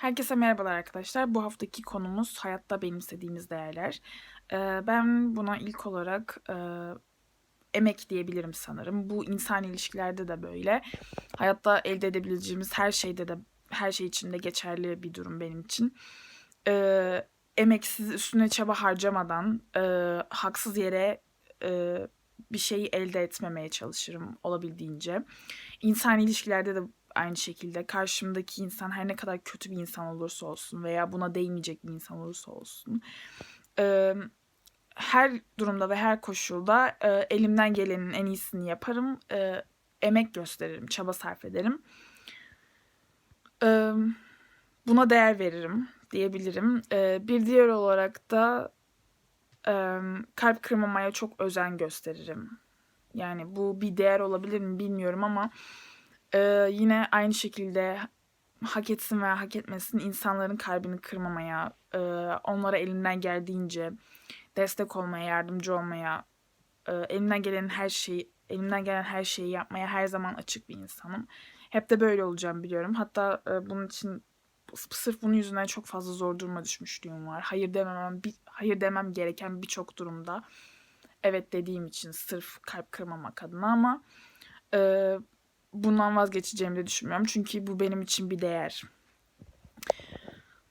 Herkese merhabalar arkadaşlar. Bu haftaki konumuz hayatta benimsediğimiz değerler. Ee, ben buna ilk olarak e, emek diyebilirim sanırım. Bu insan ilişkilerde de böyle. Hayatta elde edebileceğimiz her şeyde de her şey için de geçerli bir durum benim için. Ee, emeksiz üstüne çaba harcamadan e, haksız yere e, bir şeyi elde etmemeye çalışırım olabildiğince. İnsan ilişkilerde de aynı şekilde karşımdaki insan her ne kadar kötü bir insan olursa olsun veya buna değmeyecek bir insan olursa olsun e, her durumda ve her koşulda e, elimden gelenin en iyisini yaparım. E, emek gösteririm, çaba sarf ederim. E, buna değer veririm diyebilirim. E, bir diğer olarak da e, kalp kırmamaya çok özen gösteririm. Yani bu bir değer olabilir mi bilmiyorum ama ee, yine aynı şekilde hak etsin veya hak etmesin insanların kalbini kırmamaya, e, onlara elimden geldiğince destek olmaya, yardımcı olmaya, e, elimden gelen her şeyi, elimden gelen her şeyi yapmaya her zaman açık bir insanım. Hep de böyle olacağım biliyorum. Hatta e, bunun için sırf bunun yüzünden çok fazla zor duruma düşmüşlüğüm var. Hayır dememem, bir, hayır demem gereken birçok durumda evet dediğim için sırf kalp kırmamak adına ama e, bundan vazgeçeceğimi de düşünmüyorum. Çünkü bu benim için bir değer.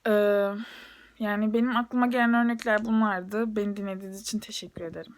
Ee, yani benim aklıma gelen örnekler bunlardı. Beni dinlediğiniz için teşekkür ederim.